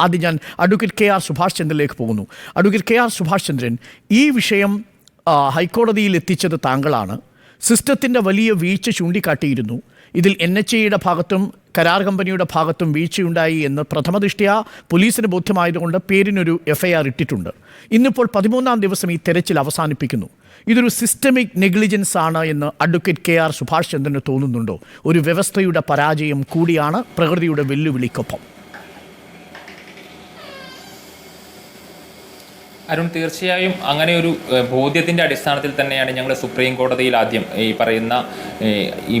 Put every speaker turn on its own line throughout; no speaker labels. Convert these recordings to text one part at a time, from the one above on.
ആദ്യം ഞാൻ advocate K R Subhash ചന്ദ്രനിലേക്ക് പോകുന്നു. Advocate K R Subhash Chandran ഈ വിഷയം ഹൈക്കോടതിയിൽ എത്തിച്ചത് താങ്കളാണ്. സിസ്റ്റത്തിന്റെ വലിയ വീഴ്ച ചൂണ്ടിക്കാട്ടിയിരുന്നു. ഇതിൽ എൻ എച്ച് എയുടെ ഭാഗത്തും കരാർ കമ്പനിയുടെ ഭാഗത്തും വീഴ്ചയുണ്ടായി എന്ന് പ്രഥമദൃഷ്ട്യാ പോലീസിന് ബോധ്യമായതുകൊണ്ട് പേരിനൊരു എഫ് ഐ ആർ ഇട്ടിട്ടുണ്ട്. ഇന്നിപ്പോൾ പതിമൂന്നാം ദിവസം ഈ തെരച്ചിൽ അവസാനിപ്പിക്കുന്നു. ഇതൊരു സിസ്റ്റമിക് നെഗ്ലിജൻസ് ആണ് എന്ന് അഡ്വക്കേറ്റ് കെ ആർ സുഭാഷ് ചന്ദ്രന് തോന്നുന്നുണ്ടോ? ഒരു വ്യവസ്ഥയുടെ പരാജയം കൂടിയാണ് പ്രകൃതിയുടെ വെല്ലുവിളിക്കൊപ്പം.
അരുൺ തീർച്ചയായും അങ്ങനെ ഒരു ബോധ്യത്തിന്റെ അടിസ്ഥാനത്തിൽ തന്നെയാണ് ഞങ്ങൾ സുപ്രീം കോടതിയിൽ ആദ്യം ഈ പറയുന്ന ഈ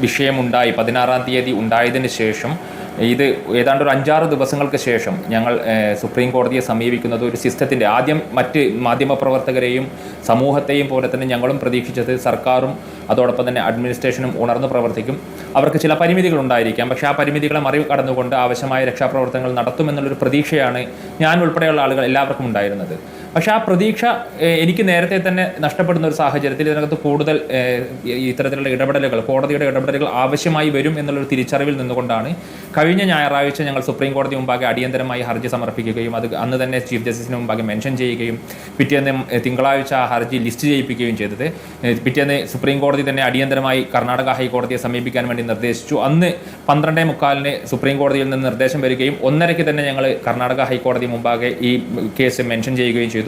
വിഷയമുണ്ടായി പതിനാറാം തീയതി ഉണ്ടായതിന് ശേഷം ഇത് ഏതാണ്ട് ഒരു അഞ്ചാറ് ദിവസങ്ങൾക്ക് ശേഷം ഞങ്ങൾ സുപ്രീം കോടതിയെ സമീപിക്കുന്നത് ഒരു സിസ്റ്റത്തിന്റെ ആദ്യം മറ്റ് മാധ്യമപ്രവർത്തകരെയും സമൂഹത്തെയും പോലെ തന്നെ ഞങ്ങളും പ്രതീക്ഷിച്ചത് സർക്കാരും അതോടൊപ്പം തന്നെ അഡ്മിനിസ്ട്രേഷനും ഉണർന്നു പ്രവർത്തിക്കും. അവർക്ക് ചില പരിമിതികൾ ഉണ്ടായിരിക്കാം. പക്ഷേ ആ പരിമിതികളെ മറികടന്നുകൊണ്ട് ആവശ്യമായ രക്ഷാപ്രവർത്തനങ്ങൾ നടത്തുമെന്നുള്ളൊരു പ്രതീക്ഷയാണ് ഞാൻ ഉൾപ്പെടെയുള്ള ആളുകൾ എല്ലാവർക്കും ഉണ്ടായിരുന്നത്. പക്ഷേ ആ പ്രതീക്ഷ എനിക്ക് നേരത്തെ തന്നെ നഷ്ടപ്പെടുന്ന ഒരു സാഹചര്യത്തിൽ ഇതിനകത്ത് കൂടുതൽ ഇത്തരത്തിലുള്ള ഇടപെടലുകൾ കോടതിയുടെ ഇടപെടലുകൾ ആവശ്യമായി വരും എന്നുള്ളൊരു തിരിച്ചറിവിൽ നിന്നുകൊണ്ടാണ് കഴിഞ്ഞ ഞായറാഴ്ച ഞങ്ങൾ സുപ്രീം കോടതി മുമ്പാകെ അടിയന്തരമായി ഹർജി സമർപ്പിക്കുകയും അത് അന്ന് തന്നെ ചീഫ് ജസ്റ്റിസിന് മുമ്പാകെ മെൻഷൻ ചെയ്യുകയും പിറ്റേന്ന് തിങ്കളാഴ്ച ആ ഹർജി ലിസ്റ്റ് ചെയ്യിപ്പിക്കുകയും ചെയ്തത്. പിറ്റേന്ന് സുപ്രീം കോടതി തന്നെ അടിയന്തരമായി കർണാടക ഹൈക്കോടതിയെ സമീപിക്കാൻ വേണ്ടി നിർദ്ദേശിച്ചു. അന്ന് പന്ത്രണ്ടേ മുക്കാലിന് സുപ്രീം കോടതിയിൽ നിന്ന് നിർദ്ദേശം വരികയും ഒന്നരയ്ക്ക് തന്നെ ഞങ്ങൾ കർണാടക ഹൈക്കോടതി മുമ്പാകെ ഈ കേസ് മെൻഷൻ ചെയ്യുകയും ചെയ്തു.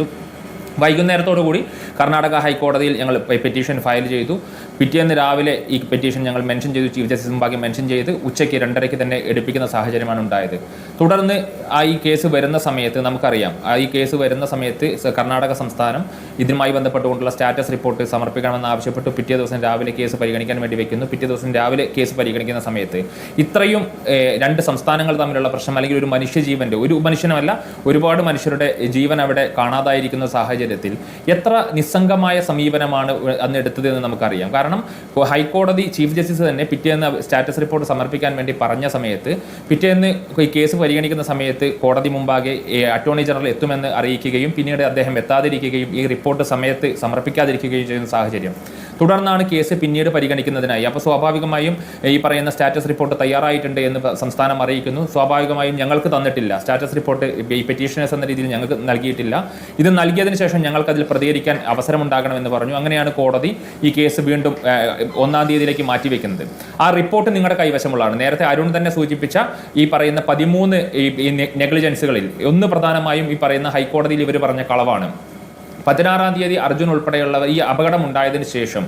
വൈകുന്നേരത്തോടു കൂടി കർണാടക ഹൈക്കോടതിയിൽ ഞങ്ങൾ പെറ്റീഷൻ ഫയൽ ചെയ്തു. പിറ്റേന്ന് രാവിലെ ഈ പെറ്റീഷൻ ഞങ്ങൾ മെൻഷൻ ചെയ്തു. ചീഫ് ജസ്റ്റിസ് മുമ്പാകെ മെൻഷൻ ചെയ്ത് ഉച്ചയ്ക്ക് രണ്ടരയ്ക്ക് തന്നെ എടുപ്പിക്കുന്ന സാഹചര്യമാണ് ഉണ്ടായത്. തുടർന്ന് ആ ഈ കേസ് വരുന്ന സമയത്ത് നമുക്കറിയാം. ആ ഈ കേസ് വരുന്ന സമയത്ത് കർണാടക സംസ്ഥാനം ഇതുമായി ബന്ധപ്പെട്ടുകൊണ്ടുള്ള സ്റ്റാറ്റസ് റിപ്പോർട്ട് സമർപ്പിക്കണമെന്ന് ആവശ്യപ്പെട്ട്. പിറ്റേ ദിവസം രാവിലെ കേസ് പരിഗണിക്കാൻ വേണ്ടി വെക്കുന്നു. പിറ്റേ ദിവസം രാവിലെ കേസ് പരിഗണിക്കുന്ന സമയത്ത് ഇത്രയും രണ്ട് സംസ്ഥാനങ്ങൾ തമ്മിലുള്ള പ്രശ്നം അല്ലെങ്കിൽ ഒരു മനുഷ്യജീവന്റെ ഒരു മനുഷ്യനുമല്ല ഒരുപാട് മനുഷ്യരുടെ ജീവൻ അവിടെ കാണാതായിരിക്കുന്ന സാഹചര്യത്തിൽ എത്ര നിസ്സംഗമായ സമീപനമാണ് അന്ന് എടുത്തത് എന്ന് നമുക്കറിയാം. കാരണം ഹൈക്കോടതി ചീഫ് ജസ്റ്റിസ് തന്നെ പിറ്റേന്ന് സ്റ്റാറ്റസ് റിപ്പോർട്ട് സമർപ്പിക്കാൻ വേണ്ടി പറഞ്ഞ സമയത്ത് പിറ്റേന്ന് ഈ കേസ് പരിഗണിക്കുന്ന സമയത്ത് കോടതി മുമ്പാകെ അറ്റോർണി ജനറൽ എത്തുമെന്ന് അറിയിക്കുകയും പിന്നീട് അദ്ദേഹം എത്താതിരിക്കുകയും ഈ റിപ്പോർട്ട് സമയത്ത് സമർപ്പിക്കാതിരിക്കുകയും ചെയ്യുന്ന സാഹചര്യം. തുടർന്നാണ് കേസ് പിന്നീട് പരിഗണിക്കുന്നതിനായി. അപ്പോൾ സ്വാഭാവികമായും ഈ പറയുന്ന സ്റ്റാറ്റസ് റിപ്പോർട്ട് തയ്യാറായിട്ടുണ്ട് എന്ന് സംസ്ഥാനം അറിയിക്കുന്നു. സ്വാഭാവികമായും ഞങ്ങൾക്ക് തന്നിട്ടില്ല. സ്റ്റാറ്റസ് റിപ്പോർട്ട് ഈ പെറ്റീഷനേഴ്സ് എന്ന രീതിയിൽ ഞങ്ങൾക്ക് നൽകിയിട്ടില്ല. ഇത് നൽകിയതിന് ശേഷം ഞങ്ങൾക്ക് അതിൽ പ്രതികരിക്കാൻ അവസരമുണ്ടാകണമെന്ന് പറഞ്ഞു. അങ്ങനെയാണ് കോടതി ഈ കേസ് വീണ്ടും ഒന്നാം തീയതിയിലേക്ക് മാറ്റിവെക്കുന്നത്. ആ റിപ്പോർട്ട് നിങ്ങളുടെ കൈവശമുള്ളതാണ്. നേരത്തെ അരുൺ തന്നെ സൂചിപ്പിച്ച ഈ പറയുന്ന പതിമൂന്ന് ഈ നെഗ്ലിജൻസുകളിൽ ഒന്ന് പ്രധാനമായും ഈ പറയുന്ന ഹൈക്കോടതിയിൽ ഇവർ പറഞ്ഞ കളവാണ്. പതിനാറാം തീയതി അർജുൻ ഉൾപ്പെടെയുള്ളവർ ഈ അപകടം ഉണ്ടായതിന് ശേഷം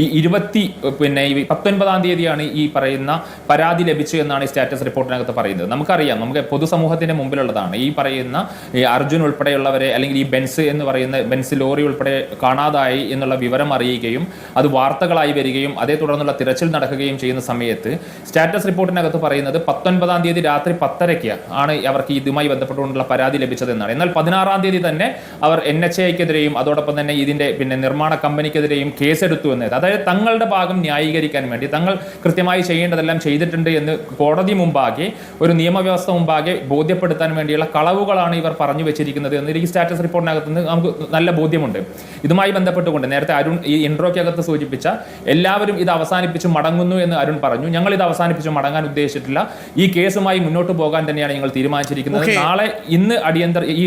ഈ ഇരുപത്തി പിന്നെ ഈ പത്തൊൻപതാം തീയതിയാണ് ഈ പറയുന്ന പരാതി ലഭിച്ചു എന്നാണ് ഈ സ്റ്റാറ്റസ് റിപ്പോർട്ടിനകത്ത് പറയുന്നത്. നമുക്കറിയാം നമുക്ക് പൊതുസമൂഹത്തിന്റെ മുമ്പിലുള്ളതാണ്. ഈ പറയുന്ന ഈ അർജുൻ ഉൾപ്പെടെയുള്ളവരെ അല്ലെങ്കിൽ ഈ ബെൻസ് എന്ന് പറയുന്ന ബെൻസ് ലോറി ഉൾപ്പെടെ കാണാതായി എന്നുള്ള വിവരം അറിയുകയും അത് വാർത്തകളായി വരികയും അതേ തുടർന്നുള്ള തിരച്ചിൽ നടക്കുകയും ചെയ്യുന്ന സമയത്ത് സ്റ്റാറ്റസ് റിപ്പോർട്ടിനകത്ത് പറയുന്നത് പത്തൊൻപതാം തീയതി രാത്രി പത്തരയ്ക്ക് ആണ് അവർക്ക് ഇതുമായി ബന്ധപ്പെട്ടുകൊണ്ടുള്ള പരാതി ലഭിച്ചത് എന്നാണ് എന്നാൽ പതിനാറാം തീയതി തന്നെ അവർ എൻ എച്ച് ഐക്കെതിരെയും അതോടൊപ്പം തന്നെ ഇതിന്റെ പിന്നെ നിർമ്മാണ കമ്പനിക്കെതിരെയും കേസെടുത്തു എന്നത് അതായത് തങ്ങളുടെ ഭാഗം ന്യായീകരിക്കാൻ വേണ്ടി തങ്ങൾ കൃത്യമായി ചെയ്യേണ്ടതെല്ലാം ചെയ്തിട്ടുണ്ട് എന്ന് കോടതി മുമ്പാകെ ഒരു നിയമവ്യവസ്ഥ മുമ്പാകെ ബോധ്യപ്പെടുത്താൻ വേണ്ടിയുള്ള കളവുകളാണ് ഇവർ പറഞ്ഞു വെച്ചിരിക്കുന്നത് എന്ന് ഈ സ്റ്റാറ്റസ് റിപ്പോർട്ടിനകത്ത് നിന്ന് നമുക്ക് നല്ല ബോധ്യമുണ്ട്. ഇതുമായി ബന്ധപ്പെട്ടുകൊണ്ട് നേരത്തെ അരുൺ ഈ ഇൻട്രോയ്ക്കകത്ത് സൂചിപ്പിച്ച എല്ലാവരും ഇത് അവസാനിപ്പിച്ച് മടങ്ങുന്നു എന്ന് അരുൺ പറഞ്ഞു. ഞങ്ങൾ ഇത് അവസാനിപ്പിച്ച് മടങ്ങാൻ ഉദ്ദേശിച്ചിട്ടില്ല. ഈ കേസുമായി മുന്നോട്ട് പോകാൻ തന്നെയാണ് ഞങ്ങൾ തീരുമാനിച്ചിരിക്കുന്നത്. നാളെ ഇന്ന് അടിയന്തര ഈ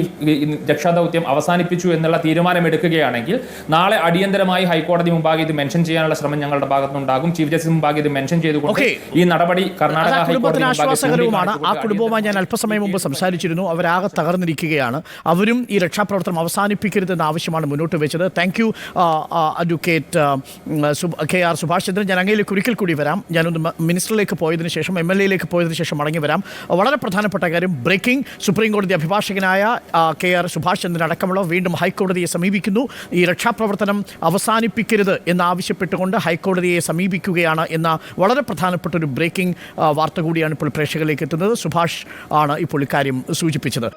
രക്ഷാദൗത്യം അവസാനിപ്പിച്ചു എന്നുള്ള തീരുമാനം എടുക്കുകയാണെങ്കിൽ നാളെ അടിയന്തരമായി ഹൈക്കോടതി മുമ്പാകെ ഇത് മെൻഷൻ ചെയ്യാനുള്ള ശ്രമം ഞങ്ങളുടെ ഭാഗത്തുനിന്നുണ്ടാകും. ചീഫ് ജസ്റ്റിസ് മുമ്പാകെ ഇത് മെൻഷൻ ചെയ്തുകൊണ്ട്
Okay.
ഈ നടപടി കർണാടക
ആ
ഹൈക്കോടതി
ആശ്വാസകരവുമാണ്. ആ കുടുംബവുമായി ഞാൻ അല്പസമയം മുമ്പ് സംസാരിച്ചിരുന്നു. അവരാകെ തകർന്നിരിക്കുകയാണ്. അവരും ഈ രക്ഷാപ്രവർത്തനം അവസാനിപ്പിക്കരുതെന്ന ആവശ്യമാണ് മുന്നോട്ട് വെച്ചത്. Thank you advocate K R Subhash Chandran ഞാൻ അങ്ങയിലേക്ക് ഒരിക്കൽ കൂടി വരാം. ഞാനൊന്ന് മിനിസ്റ്ററിലേക്ക് പോയതിനു ശേഷം എം എൽ എയിലേക്ക് പോയതിനു ശേഷം മടങ്ങി വരാം. വളരെ പ്രധാനപ്പെട്ട കാര്യം ബ്രേക്കിംഗ് സുപ്രീം കോടതി അഭിഭാഷകനായ കെ ആർ സുഭാഷ് ചന്ദ്രൻ അടക്കമുള്ള വീണ്ടും ഹൈക്കോടതിയെ സമീപിക്കുന്നു. ഈ രക്ഷാപ്രവർത്തനം അവസാനിപ്പിക്കരുത് എന്നാവശ്യപ്പെട്ടുകൊണ്ട് ഹൈക്കോടതിയെ സമീപിക്കുകയാണ് എന്ന വളരെ പ്രധാനപ്പെട്ട ഒരു ബ്രേക്കിംഗ് വാർത്ത കൂടിയാണ് ഇപ്പോൾ പ്രേക്ഷകരിലേക്ക് എത്തുന്നത്. സുഭാഷ് ആണ് ഇപ്പോൾ ഇക്കാര്യം സൂചിപ്പിച്ചത്.